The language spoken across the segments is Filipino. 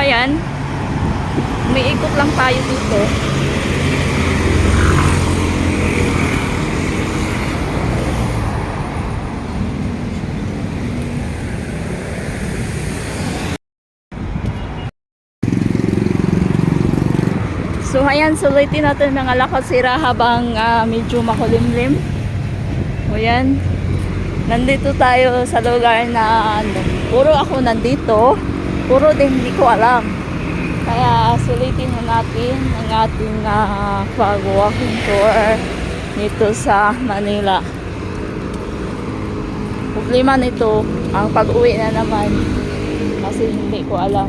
ayan. Umiikot lang tayo dito. So ayan, sulitin natin mga lakasira habang ah, medyo makulimlim. O yan. Nandito tayo sa lugar na ano, puro ako nandito. Puro din hindi ko alam. Kaya sulitin na natin ang ating uh, pag-walking tour dito sa Manila. Problema nito, ang pag-uwi na naman kasi hindi ko alam.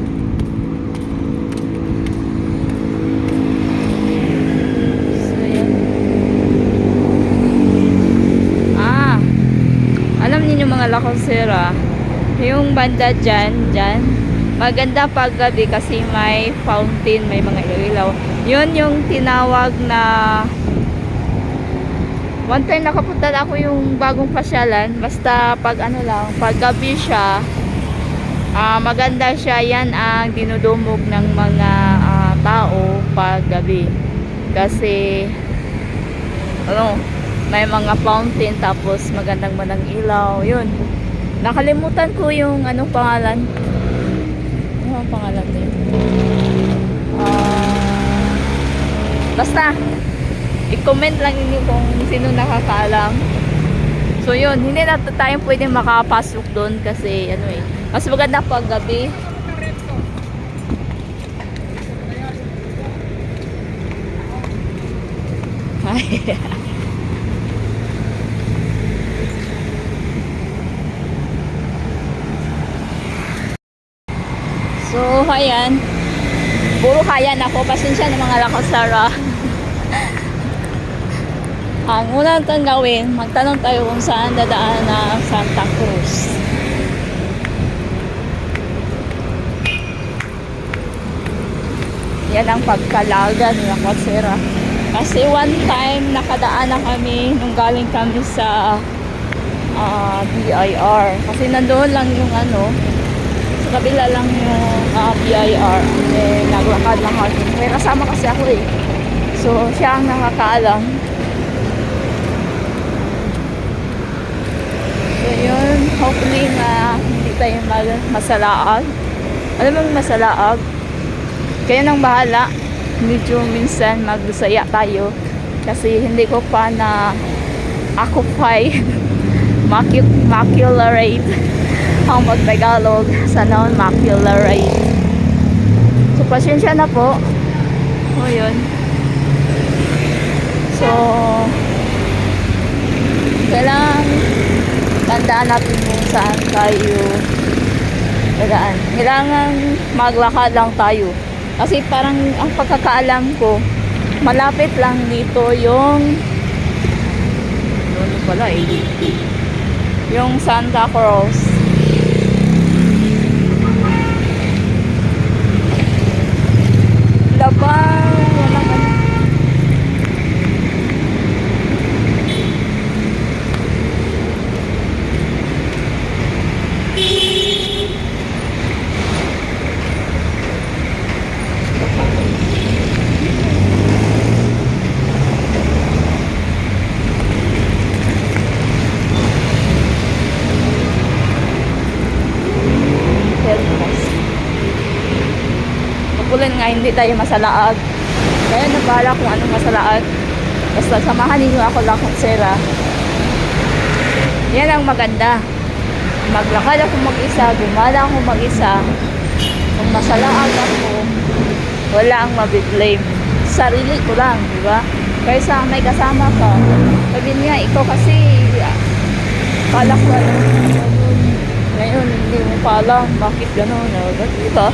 Ah, alam niyo mga lakonsera, yung banda dyan, dyan, maganda pag gabi kasi may fountain, may mga ilaw. Yun yung tinawag na One time nakapunta na ako yung bagong pasyalan, basta pag ano lang, pag gabi siya, ah maganda siya, yan ang dinudumog ng mga ah, tao pag gabi. Kasi, ano, may mga fountain tapos magandang manang ilaw, yun. Nakalimutan ko yung ano pangalan. Ang pangalan na yun? Ah, basta, i-comment lang niyo kung sino nakakaalam. So yun, hindi na tayo pwedeng makapasok doon kasi ano eh, mas maganda pag gabi. Ay. So, ayan. Puro kaya na ako. Pasensya ng mga lakasara. Ang una natin gawin, magtanong tayo kung saan dadaan na Santa Cruz. Yan ang pagkalaga ng Lakasera. Kasi one time, nakadaan na kami nung galing kami sa ah, BIR. Kasi nandoon lang yung ano, kabila lang yung ah, BIR. Eh, naglakad lang ako. May kasama kasi ako eh. So, siya ang nakakaalam. So, yun. Hopefully na hindi tayo masalaag. Alam mo masalaag? Kaya nang bahala. Medyo minsan magsaya tayo. Kasi hindi ko pa na occupy macu macularate ang magtagalog sa noun macularate. So, pasensya na po. O, yun. So, kailangan tandaan natin kung saan tayo dadaan. Kailangan maglakad lang tayo. Kasi parang ang pagkakaalam ko, malapit lang dito yung ano pala eh. Yung Santa Cruz. Labang, walang ano. Helmos. Kapulan nga hindi tayo masalaag. Kaya nabala kung anong masalaag. Basta samahan ninyo ako lang kung sera. Yan ang maganda. Maglakad ako mag-isa, gumala ako mag-isa. Kung masalaag ako, wala ang mabiblame. Sarili ko lang, di ba? Kaysa may kasama ka. Sabi niya, ikaw kasi, ah, kala ko ano, ngayon, hindi mo pa alam bakit gano'n. No? Diba?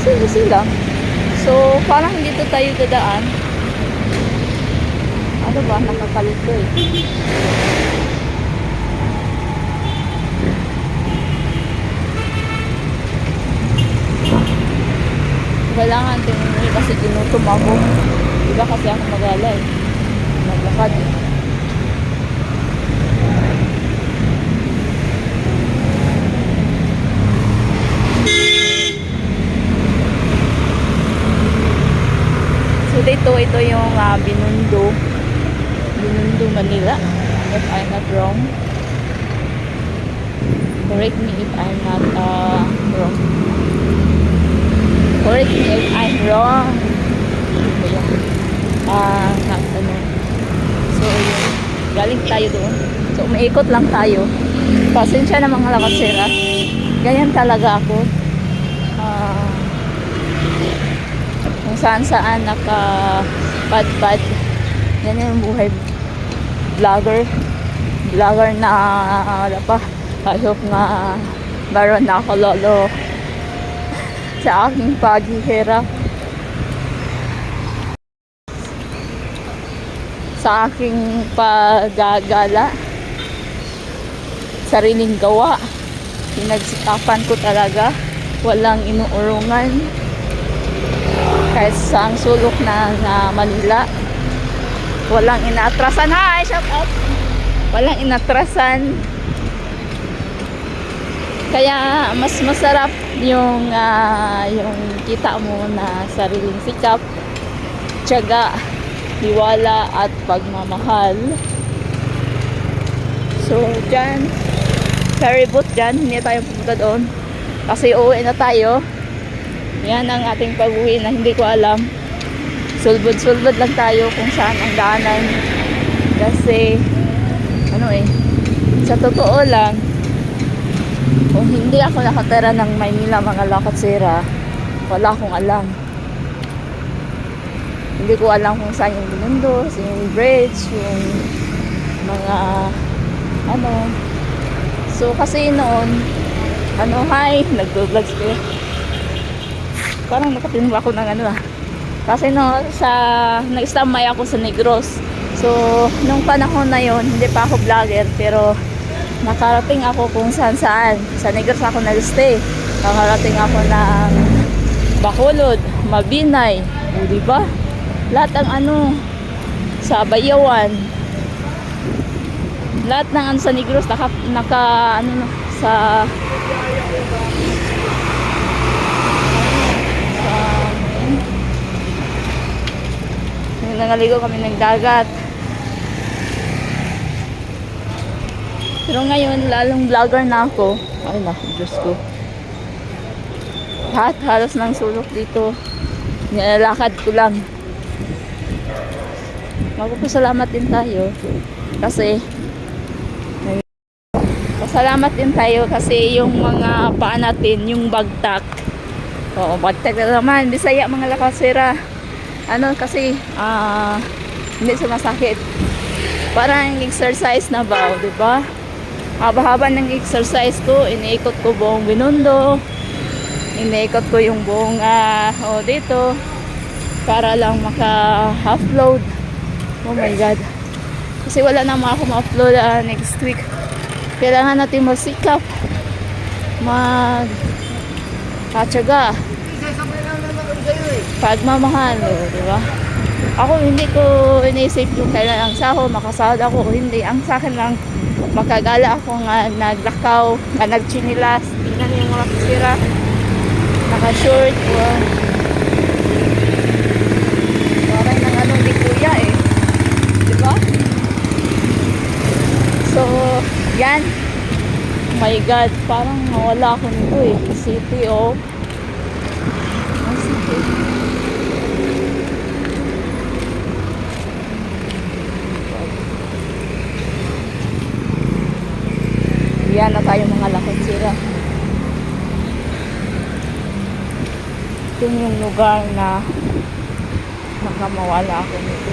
Sige, sila. So, parang dito tayo dadaan. Ano ba? Nakakalito eh. Kailangan tingin kasi ginutom ako. Diba kasi ako magala eh. Maglakad eh. Dito, ito yung ah, Binundo. Binundo, Manila. If I'm not wrong. Correct me if I'm not uh, wrong. Correct me if I'm wrong. Ah, uh, ano. So, yun. Galing tayo doon. So, umiikot lang tayo. Pasensya na mga lakasera. Ganyan talaga ako. Ah, kung saan saan naka-bad-bad. Yan yung buhay vlogger. Vlogger na ano pa. I hope nga meron na ako lolo sa aking paghihirap. Sa aking paggagala. Sariling gawa. Pinagsikapan ko talaga. Walang inuurungan kahit sa ang sulok ng ah, Manila. Walang inaatrasan hi shout out. Walang inatrasan. Kaya mas masarap yung ah, yung kita mo na sariling sikap tiyaga hiwala at pagmamahal. So dyan ferry boat dyan hindi tayo pupunta doon. Kasi uuwi na tayo yan ang ating pag-uwi na hindi ko alam. Sulbod-sulbod lang tayo kung saan ang daanan. Kasi, ano eh, sa totoo lang, kung hindi ako nakatira ng Maynila mga lakatsira, wala akong alam. Hindi ko alam kung saan yung binundo, yung bridge, yung mga, ano. So, kasi noon, ano, hi, nag-vlogs ko parang nakatinwa ako ng ano ah. Kasi no, sa, nag-standby ako sa Negros. So, nung panahon na yon hindi pa ako vlogger, pero nakarating ako kung saan saan. Sa Negros ako nag-stay. Nakarating ako ng Bacolod, Mabinay, o di ba? Lahat ng ano, sa Bayawan, lahat ng ano sa Negros, naka, naka ano, sa nangaligo kami ng dagat. Pero ngayon, lalong vlogger na ako. Ay na, Diyos ko. Lahat halos ng sulok dito. Nilalakad ko lang. Magpapasalamat din tayo. Kasi, Pasalamat din tayo kasi yung mga paa natin, yung bagtak. Oo, bagtak na naman. Bisaya mga lakasira ano kasi ah hindi sumasakit. Parang exercise na ba di ba? Haba-haba ng exercise ko iniikot ko buong binundo iniikot ko yung buong ah oh, dito para lang maka-upload. Oh my god. Kasi wala na ako ma-upload ah, next week. Kailangan natin masikap mag katsaga pagmamahal, o, di ba? Ako hindi ko inisip yung kailan ang saho, makasahod ako o hindi. Ang sa akin lang, makagala ako nga naglakaw, nga nagchinilas, tingnan yung mga sira, naka-short, wow. Parang nang anong di kuya eh. Di ba? So, yan. Oh my God, parang nawala ako nito eh. City of ang city. Yan na tayo mga lakot sira. Ito yung lugar na makamawala ako nito.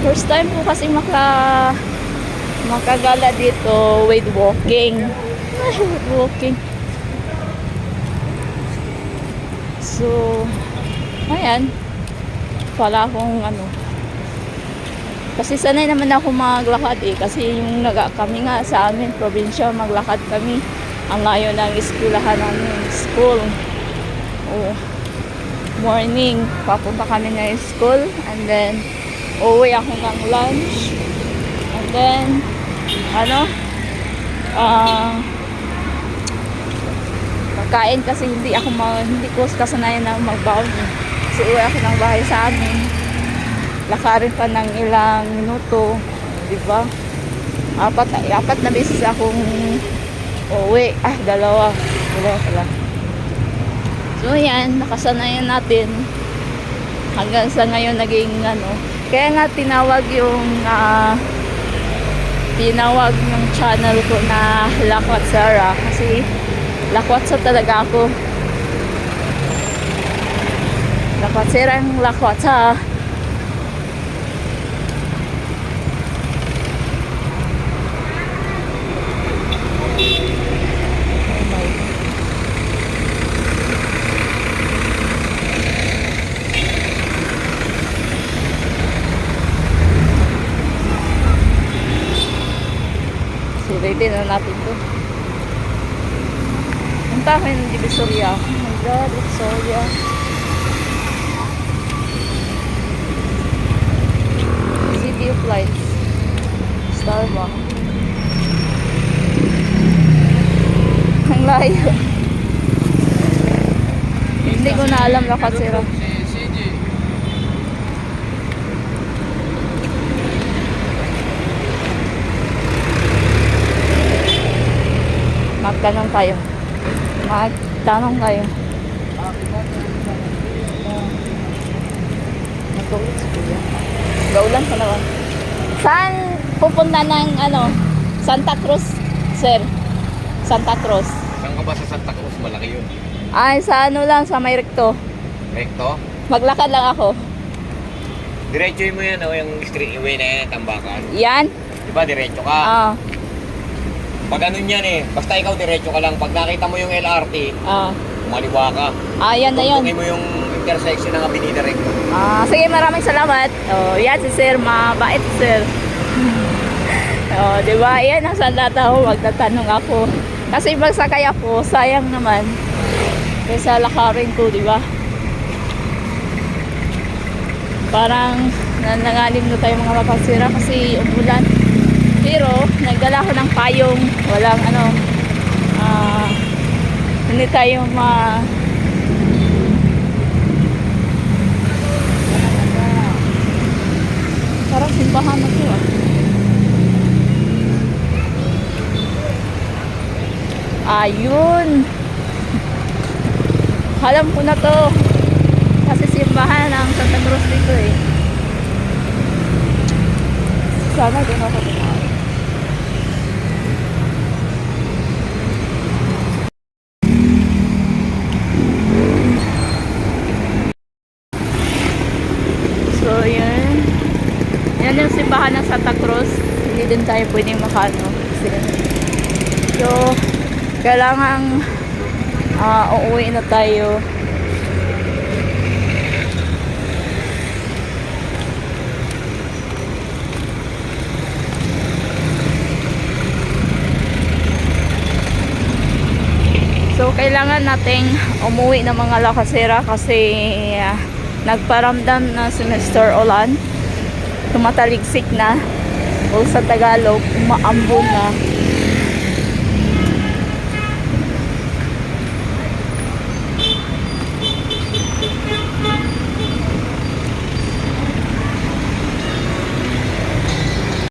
First time ko kasi maka makagala dito with walking. walking. So, ayan. Wala akong ano. Kasi sanay naman ako maglakad eh. Kasi yung naga kami nga sa amin, probinsya, maglakad kami. Ang layo ng eskwelahan namin, school. Oh, morning, papunta kami ng school. And then, uwi ako ng lunch. And then, ano, ah, pagkain kasi hindi ako ma- hindi ko kasanayan na magbaon. Uwi ako ng bahay sa amin. Lakarin pa ng ilang minuto, di ba? Apat, apat na beses akong uwi. Ah, dalawa. Dalawa pala. So yan, nakasanayan natin. Hanggang sa ngayon naging ano. Kaya nga tinawag yung ah, tinawag ng channel ko na Lakwat Sara kasi lakwat sa talaga ako. Ang Oh my Sulitin na natin to. Punta kayo ng Divisoria. Oh my God, Divisoria. City of Lights. Starbucks. Ang layo. Hindi ko na alam na kasi Si CJ. Magtanong tayo. Magtanong tayo. Natulog si Kuya. Gaulan pa naman. Saan pupunta ng ano? Santa Cruz, sir? Santa Cruz. Saan ka ba sa Santa Cruz? Malaki yun. Ay, sa ano lang, sa may recto. Recto? Maglakad lang ako. Diretso mo yan, oh, yung street way na yan, tambakan. Yan? Di ba, diretso ka? Ah, Pag ano yan eh, basta ikaw diretso ka lang. Pag nakita mo yung LRT, ah. maliwa ka. Ah, yan na yun. Tungtungin mo yung intersection ng Avenida Recto. Ah, sige, maraming salamat. Oh, yan si Sir, mabait si Sir. oh, 'di ba? Yan ang sandata ko, magtatanong ako. Kasi magsakay ako, sayang naman. Kaysa lakarin ko, 'di ba? Parang nanangalim na tayo mga mapasira kasi umulan. Pero nagdala ko ng payong, walang ano, ah, hindi tayo ma Parang simbahan na to ah. Ayun. Alam ko na to. Kasi simbahan ng Santa Cruz dito eh. Sana din ako. So, yun. Yan simbahan ng Santa Cruz. Hindi din tayo pwedeng makano. Kasi, so, kailangan ah uuwi na tayo. So, kailangan nating umuwi ng mga lakasera kasi ah, nagparamdam na si Mr. Tumataligsik na. O sa Tagalog umaambon na